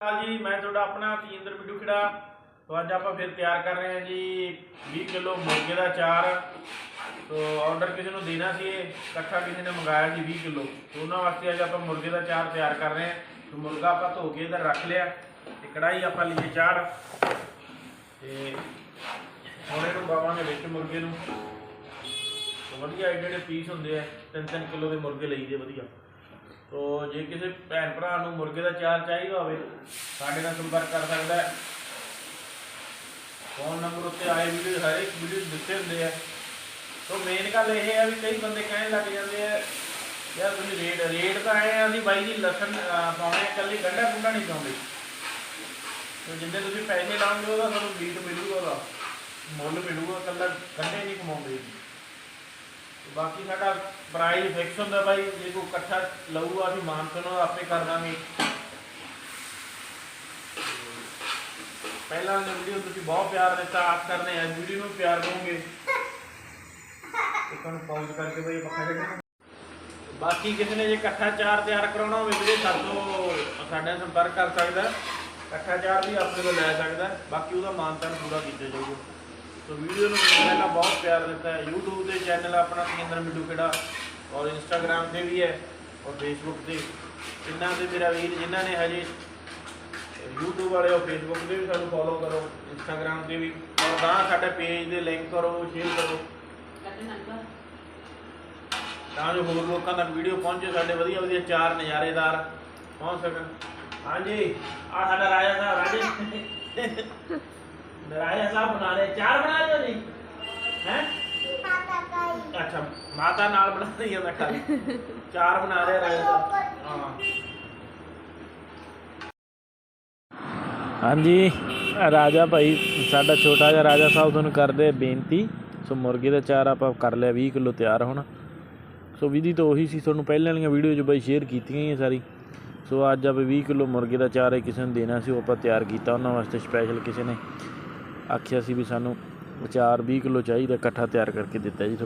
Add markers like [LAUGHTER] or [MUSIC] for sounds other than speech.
ਹਾਲ ਜੀ, ਮੈਂ ਤੁਹਾਡਾ ਆਪਣਾ ਤਜਿੰਦਰ ਬਿੱਡੂ ਖਿੜਾ। ਤੋਂ ਅੱਜ ਆਪਾਂ ਫਿਰ ਤਿਆਰ ਕਰ ਰਹੇ ਹਾਂ ਜੀ 20 ਕਿਲੋ ਮੁਰਗੇ ਦਾ ਚਾਰ ਤੋ ਆਰਡਰ ਕਿਸੇ ਨੂੰ ਦੇਣਾ ਸੀ ਇਹ ਇਕੱਠਾ ਕਿਸੇ ਨੇ ਮੰਗਾਇਆ ਸੀ 20 ਕਿਲੋ। ਤੋਂ ਉਹਨਾਂ ਵਾਸਤੇ ਅੱਜ ਆਪਾਂ ਮੁਰਗੇ ਦਾ ਚਾਰ ਤਿਆਰ ਕਰ ਰਹੇ ਹਾਂ। ਤੋਂ ਮੁਰਗਾ ਆਪਾਂ ਧੋ ਕੇ ਇਧਰ ਰੱਖ ਲਿਆ ਤੇ ਕੜਾਈ ਆਪਾਂ ਲਈ ਚਾੜ। ਤੇ ਹੁਣ ਇਹਨੂੰ ਪਾਵਾਂਗੇ ਵਿੱਚ ਮੁਰਗੇ ਨੂੰ। ਵਧੀਆ ਐਡੇ ਐਡੇ ਪੀਸ ਹੁੰਦੇ ਆ 3-3 ਕਿਲੋ ਦੇ ਮੁਰਗੇ ਲਈਦੇ ਵਧੀਆ। ਤੋ ਜੇ ਕਿਸੇ ਭੈਣ ਭਰਾ ਨੂੰ ਮੁਰਗੇ ਦਾ ਚਾਰ ਚਾਹੀਦਾ ਹੋਵੇ, ਸਾਡੇ ਨਾਲ ਸੰਪਰਕ ਕਰ ਸਕਦਾ ਹੈ। ਫੋਨ ਨੰਬਰ ਉੱਤੇ ਆਏ ਵੀਡੀਓ ਹਰ ਇੱਕ ਵੀਡੀਓ ਦਿੱਤੇ ਹੁੰਦੇ ਆ। ਤੋ ਮੇਨ ਗੱਲ ਇਹ ਹੈ ਵੀ ਕਈ ਬੰਦੇ ਕਹਿਣ ਲੱਗ ਜਾਂਦੇ ਆ, ਯਾਰ ਤੁਸੀਂ ਰੇਟ ਰੇਟ ਤਾਂ ਆਏ ਆ, ਅਸੀਂ ਬਾਈ ਜੀ ਲਸਣ ਪਾਉਣੇ ਇਕੱਲੀ ਗੰਢਾ ਗੁੰਡਾ ਨਹੀਂ ਪਾਉਂਦੇ। ਤੋ ਜਿੰਨੇ ਤੁਸੀਂ ਪੈਸੇ ਲਾਉਂਗੇ ਉਹਦਾ ਤੁਹਾਨੂੰ ਮੀਟ ਮਿਲੂਗਾ ਉਹਦਾ, ਮੁੱਲ ਮਿਲੂਗਾ, ਇਕੱਲਾ ਗੰਢੇ ਨਹੀਂ ਕਮਾਉਂਦੇ। ਬਾਕੀ ਸਾਡਾ ਪ੍ਰਾਈਸ ਫਿਕਸ ਹੁੰਦਾ ਬਾਈ, ਜੇ ਕੋਈ ਇਕੱਠਾ ਲਊਗਾ, ਅਸੀਂ ਮਾਨਸਨ ਆਪੇ ਕਰ ਦਾਂਗੇ। ਪਹਿਲਾਂ ਦੀ ਵੀਡੀਓ ਤੁਸੀਂ ਬਹੁਤ ਪਿਆਰ ਦਿੱਤਾ, ਆਪ ਕਰਨੇ ਆ ਵੀਡੀਓ ਨੂੰ ਪਿਆਰ ਦਿਓਗੇ। ਇੱਕ ਨੂੰ ਪਾਉਜ਼ ਕਰਕੇ ਬਈ ਪੱਖਾ ਕੱਢਣਾ ਬਾਕੀ ਕਿਸੇ ਨੇ ਜੇ ਇਕੱਠਾ ਚਾਰ ਤਿਆਰ ਕਰਾਉਣਾ ਹੋਵੇ ਵੀਰੇ ਸਾਡੇ ਤੋਂ ਸਾਡੇ ਨਾਲ ਸੰਪਰਕ ਕਰ ਸਕਦਾ। ਇਕੱਠਾ ਚਾਰ ਵੀ ਆਪਣੇ ਕੋਲ ਲੈ ਸਕਦਾ। ਬਾਕੀ ਉਹਦਾ ਮਾਨਤਾਨ ਪੂਰਾ ਕੀਤਾ ਜਾਊਗਾ। ਸੋ ਵੀਡੀਓ ਨੂੰ ਪਹਿਲਾਂ ਬਹੁਤ ਪਿਆਰ ਦਿੱਤਾ ਹੈ। YouTube ਤੇ ਚੈਨਲ ਆਪਣਾ ਕੇਂਦਰ ਮਿੱਡੂ ਖੇੜਾ ਔਰ Instagram ਤੇ ਵੀ ਹੈ ਔਰ Facebook ਤੇ। ਜਿਨ੍ਹਾਂ ਦੇ ਮੇਰਾ ਵੀਰ ਜਿਨ੍ਹਾਂ ਨੇ ਹਜੇ YouTube ਵਾਲੇ ਉਹ Facebook ਤੇ ਵੀ ਸਾਨੂੰ ਫੋਲੋ ਕਰੋ Instagram ਤੇ ਵੀ। ਔਰ ਗਾਂ ਸਾਡੇ ਪੇਜ ਦੇ ਲਿੰਕ ਕਰੋ ਸ਼ੇਅਰ ਕਰੋ। ਤਾਂ ਜੋ ਹੋਰ ਲੋਕਾਂ ਤੱਕ ਵੀਡੀਓ ਪਹੁੰਚੇ ਸਾਡੇ ਵਧੀਆ ਵਧੀਆ ਚਾਰ ਨਜ਼ਾਰੇਦਾਰ ਪਹੁੰਚ ਸਕਣ। ਹਾਂਜੀ ਆ ਸਾਡਾ ਰਾਜਾ ਸਾਹਿਬ ਰਾਜੇ [LAUGHS] ਰਾਜਾ ਸਾਹਿਬ ਬਣਾ ਰਹੇ ਚਾਰ ਬਣਾ ਰਹੇ ਹੋ ਜੀ। ਹੈ? ਅੱਛਾ, ਮਾਤਾ ਨਾਲ ਬਣਾ ਰਹੀ ਹੈ ਮੈਂ ਖਾਲੀ ਚਾਰ ਬਣਾ ਰਿਹਾ ਰਾਜਾ ਸਾਹਿਬ ਹਾਂ। ਹਾਂਜੀ, ਰਾਜਾ ਭਾਈ, ਸਾਡਾ ਛੋਟਾ ਜਿਹਾ ਰਾਜਾ ਸਾਹਿਬ ਤੁਹਾਨੂੰ ਕਰਦੇ ਬੇਨਤੀ। ਸੋ ਮੁਰਗੇ ਦਾ ਚਾਰ ਆਪਾਂ ਕਰ ਲਿਆ 20 ਕਿਲੋ ਤਿਆਰ ਹੁਣ। ਸੋ ਵਿਧੀ ਤਾਂ ਉਹੀ ਸੀ, ਤੁਹਾਨੂੰ ਪਹਿਲਾਂ ਵਾਲੀਆਂ ਵੀਡੀਓ 'ਚ ਬਾਈ ਸ਼ੇਅਰ ਕੀਤੀਆਂ ਹੀ ਆ ਸਾਰੀ। ਸੋ ਅੱਜ ਆਪਾਂ 20 ਕਿਲੋ ਮੁਰਗੇ ਦਾ ਚਾਰ ਕਿਸੇ ਨੂੰ ਦੇਣਾ ਸੀ, ਉਹ ਆਪਾਂ ਤਿਆਰ ਕੀਤਾ, ਉਹਨਾਂ ਵਾਸਤੇ ਸਪੈਸ਼ਲ ਕਿਸੇ ਨੇ। ਆਖਿਆ ਸੀ ਵੀ ਸਾਨੂੰ ਚਾਰ 20 ਕਿਲੋ ਚਾਹੀਦਾ ਇਕੱਠਾ ਤਿਆਰ ਕਰਕੇ ਦਿੱਤਾ ਜੀ